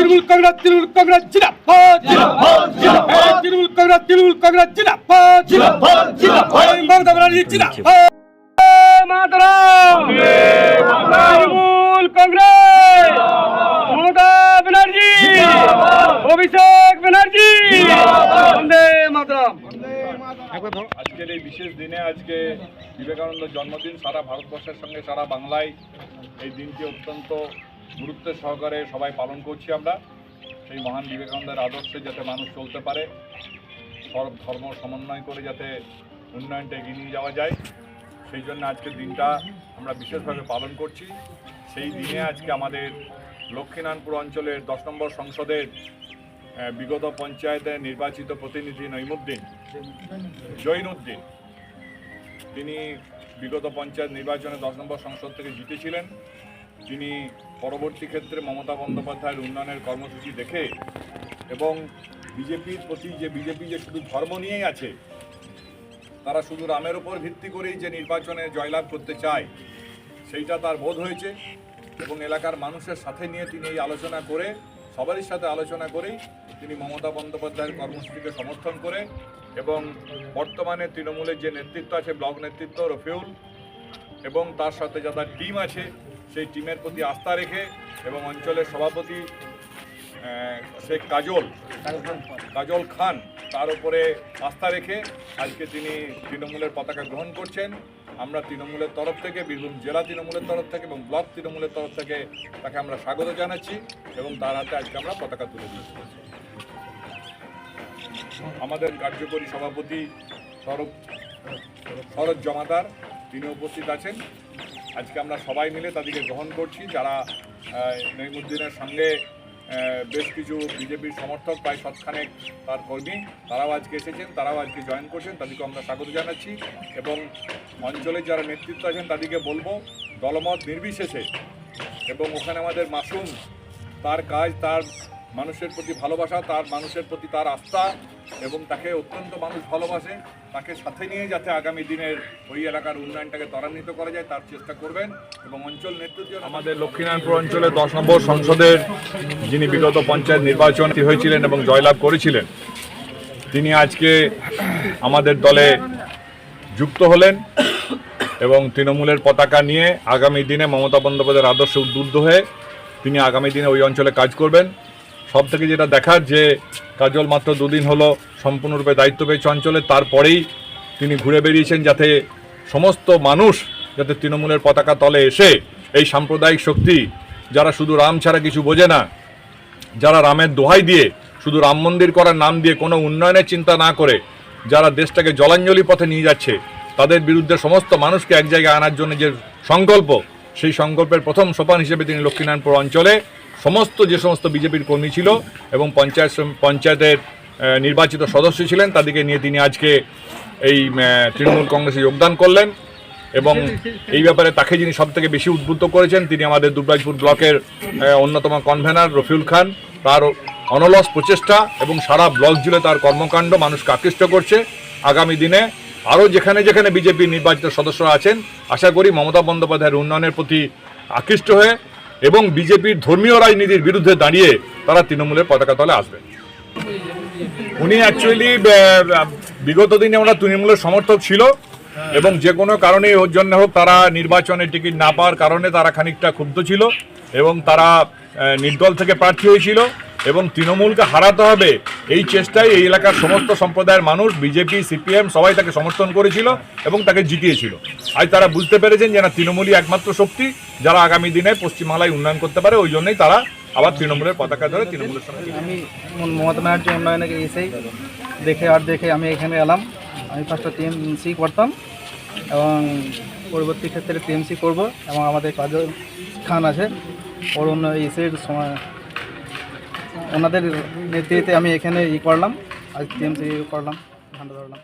তৃণমূল কংগ্রেস জিন্দাবাদ এই তৃণমূল কংগ্রেস তৃণমূল কংগ্রেস জিন্দাবাদ মমতা ব্যানার্জি জিন্দাবাদ। মাতরম। তৃণমূল কংগ্রেস। মমতা ব্যানার্জি। অভিষেক ব্যানার্জি। বন্দে মাতরম। আজকের এই বিশেষ দিনে আজকে বিবেকানন্দ জন্মদিন সারা ভারতবর্ষের সঙ্গে সারা বাংলায় এই দিনটি অত্যন্ত গুরুত্বের সহকারে সবাই পালন করছি আমরা। সেই মহান বিবেকানন্দের আদর্শে যাতে মানুষ চলতে পারে সব ধর্ম সমন্বয় করে যাতে উন্নয়নটা এগিয়ে নিয়ে যাওয়া যায়। সেই জন্য আজকের দিনটা আমরা বিশেষভাবে পালন করছি। সেই দিনে আজকে আমাদের লক্ষ্মীনারায়ণপুর অঞ্চলের দশ নম্বর সংসদের বিগত পঞ্চায়েতে নির্বাচিত প্রতিনিধি নইমুদ্দিন জৈনুদ্দিন তিনি বিগত পঞ্চায়েত নির্বাচনে দশ নম্বর সংসদ থেকে জিতেছিলেন। তিনি পরবর্তী ক্ষেত্রে মমতা বন্দ্যোপাধ্যায়ের উন্নয়নের কর্মসূচি দেখে এবং বিজেপির প্রতি যে বিজেপি যে শুধু ধর্ম নিয়েই আছে, তারা শুধু রামের উপর ভিত্তি করেই যে নির্বাচনে জয়লাভ করতে চায়, সেইটা তার বোধ হয়েছে এবং এলাকার মানুষের সাথে নিয়ে তিনি এই আলোচনা করে, সবারই সাথে আলোচনা করেই তিনি মমতা বন্দ্যোপাধ্যায়ের কর্মসূচিকে সমর্থন করে এবং বর্তমানে তৃণমূলের যে নেতৃত্ব আছে, ব্লক নেতৃত্ব, রফিউল এবং তার সাথে যারা টিম আছে সেই টিমের প্রতি আস্থা রেখে এবং অঞ্চলের সভাপতি শেখ কাজল কাজল খান তার উপরে আস্থা রেখে আজকে তিনি তৃণমূলের পতাকা গ্রহণ করছেন। আমরা তৃণমূলের তরফ থেকে, বীরভূম জেলা তৃণমূলের তরফ থেকে এবং ব্লক তৃণমূলের তরফ থেকে তাকে আমরা স্বাগত জানাচ্ছি এবং তার হাতে আজকে আমরা পতাকা তুলে দিচ্ছি আমাদের কার্যকরী সভাপতি শরৎ শরৎ জমাদার তিনি উপস্থিত আছেন। আজকে আমরা সবাই মিলে তাদেরকে গ্রহণ করছি। যারা নইমুদ্দিনের সঙ্গে বেশ কিছু বিজেপির সমর্থক, প্রায় সৎখানেক তার কর্মী, তারাও আজকে এসেছেন, তারাও আজকে জয়েন করছেন তাদেরকে আমরা স্বাগত জানাচ্ছি এবং অঞ্চলের যারা নেতৃত্ব আছেন, তাদেরকে বলব, দলমত নির্বিশেষে এবং ওখানে আমাদের মাসুম, তার কাজ, তার মানুষের প্রতি ভালোবাসা, তার মানুষের প্রতি তার আস্থা এবং তাকে অত্যন্ত মানুষ ভালোবাসে, তাকে সাথে নিয়ে যাতে আগামী দিনের ওই এলাকার উন্নয়নটাকে ত্বরান্বিত করা যায়, তার চেষ্টা করবেন এবং অঞ্চল নেতৃত্ব আমাদের লক্ষ্মীনারায়ণপুর অঞ্চলে দশ নম্বর সংসদের যিনি বিগত পঞ্চায়েত নির্বাচন হয়েছিলেন এবং জয়লাভ করেছিলেন, তিনি আজকে আমাদের দলে যুক্ত হলেন এবং তৃণমূলের পতাকা নিয়ে আগামী দিনে মমতা বন্দ্যোপাধ্যায়ের আদর্শে উদ্বুদ্ধ হয়ে তিনি আগামী দিনে ওই অঞ্চলে কাজ করবেন। সব থেকে যেটা দেখার যে কাজল মাত্র দুদিন হলো সম্পূর্ণরূপে দায়িত্ব পেয়েছে অঞ্চলে, তারপরেই তিনি ঘুরে বেরিয়েছেন যাতে সমস্ত মানুষ যাতে তৃণমূলের পতাকা তলে এসে এই সাম্প্রদায়িক শক্তি, যারা শুধু রাম ছাড়া কিছু বোঝে না, যারা রামের দোহাই দিয়ে শুধু রাম মন্দির করার নাম দিয়ে কোনো উন্নয়নের চিন্তা না করে যারা দেশটাকে জলাঞ্জলি পথে নিয়ে যাচ্ছে, তাদের বিরুদ্ধে সমস্ত মানুষকে এক জায়গায় আনার জন্য যে সংকল্প, সেই সংকল্পের প্রথম সোপান হিসেবে তিনি লক্ষ্মীনারায়ণপুর অঞ্চলে সমস্ত যে সমস্ত বিজেপির কর্মী ছিল এবং পঞ্চায়েত পঞ্চায়েতের নির্বাচিত সদস্য ছিলেন, তাদেরকে নিয়ে তিনি আজকে এই তৃণমূল কংগ্রেসে যোগদান করলেন এবং এই ব্যাপারে তাকে যিনি সব থেকে বেশি উদ্বুদ্ধ করেছেন, তিনি আমাদের দুবরাজপুর ব্লকের অন্যতম কনভেনার রফিউল খান। তার অনলস প্রচেষ্টা এবং সারা ব্লক জুড়ে তার কর্মকাণ্ড মানুষকে আকৃষ্ট করছে। আগামী দিনে আরও যেখানে যেখানে বিজেপির নির্বাচিত সদস্যরা আছেন, আশা করি মমতা বন্দ্যোপাধ্যায়ের উন্নয়নের প্রতি আকৃষ্ট হয়ে এবং বিজেপির ধর্মীয় রাজনীতির বিরুদ্ধে দাঁড়িয়ে তারা তৃণমূলের পতাকা তলে আসবেন উনি অ্যাকচুয়ালি বিগত দিনে ওনার তৃণমূলের সমর্থক ছিল এবং যে কোনো কারণে ওর জন্য হোক তারা নির্বাচনে টিকিট না পাওয়ার কারণে তারা খানিকটা ক্ষুব্ধ ছিল এবং তারা নির্দল থেকে প্রার্থী হয়েছিল এবং তৃণমূলকে হারাতে হবে এই চেষ্টায় এই এলাকার সমস্ত সম্প্রদায়ের মানুষ, বিজেপি, সিপিএম, সবাই তাকে সমর্থন করেছিল এবং তাকে জিতিয়েছিল। আজ তারা বুঝতে পেরেছেন যে না, তৃণমূলই একমাত্র শক্তি যারা আগামী দিনে পশ্চিমবাংলায় উন্নয়ন করতে পারে, ওই জন্যই তারা আবার তৃণমূলের পতাকা ধরে তৃণমূলের সঙ্গে আমি মমতা ব্যানার্জি উন্নয়নে এসেই দেখে আর দেখে আমি এখানে এলাম। আমি ফার্স্টে টিএমসি করতাম এবং পরবর্তী ক্ষেত্রে টিএমসি করব এবং আমাদের কাজল খান আছে। ওর অন্য এসের সময় ওনাদের নেতৃত্বে আমি এখানে ই করলাম আজ টিএমসি করলাম ঝান্ডা ধরলাম।